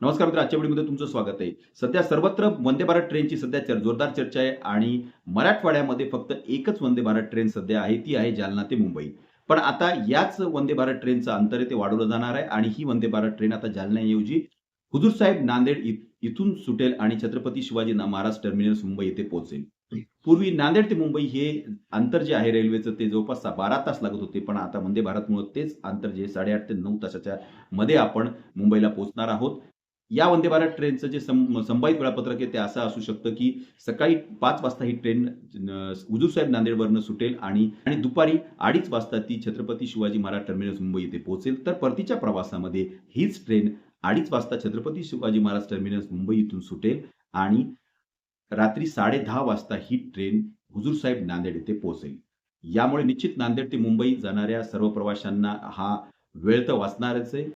नमस्कार मित्र आजच्या व्हिडिओमध्ये तुमचं स्वागत आहे. सध्या सर्वत्र वंदे भारत ट्रेनची सध्या चर- जोरदार चर्चा आहे आणि मराठवाड्यामध्ये फक्त एकच वंदे भारत ट्रेन सध्या आहे ती आहे जालना ते मुंबई. पण आता याच वंदे भारत ट्रेनचं अंतर आहे ते वाढवलं जाणार आहे आणि ही वंदे भारत ट्रेन आता जालन्याऐवजी हुजूर साहेब नांदेड इथून सुटेल आणि छत्रपती शिवाजी महाराज टर्मिनस मुंबई येथे पोहोचेल. पूर्वी नांदेड ते मुंबई हे अंतर जे आहे रेल्वेचं ते जवळपास बारा तास लागत होते. पण आता वंदे भारतमुळे तेच अंतर जे साडेआठ ते नऊ तासाच्या मध्ये आपण मुंबईला पोहोचणार आहोत. या वंदे भारत ट्रेनचं जे सं- संभावित वेळापत्रक आहे ते असं असू शकतं की सकाळी पाच वाजता ही ट्रेन हुजूरसाहेब नांदेडवरनं सुटेल आणि आणि दुपारी अडीच वाजता ती छत्रपती शिवाजी महाराज टर्मिनस मुंबई येथे पोहोचेल. तर परतीच्या प्रवासामध्ये हीच ट्रेन अडीच वाजता छत्रपती शिवाजी महाराज टर्मिनस मुंबई इथून सुटेल आणि रात्री साडे दहा वाजता ही ट्रेन हुजूरसाहेब नांदेड येथे पोहोचेल. यामुळे निश्चित नांदेड ते मुंबई जाणाऱ्या सर्व प्रवाशांना हा वेळ तर वाचणारच आहे.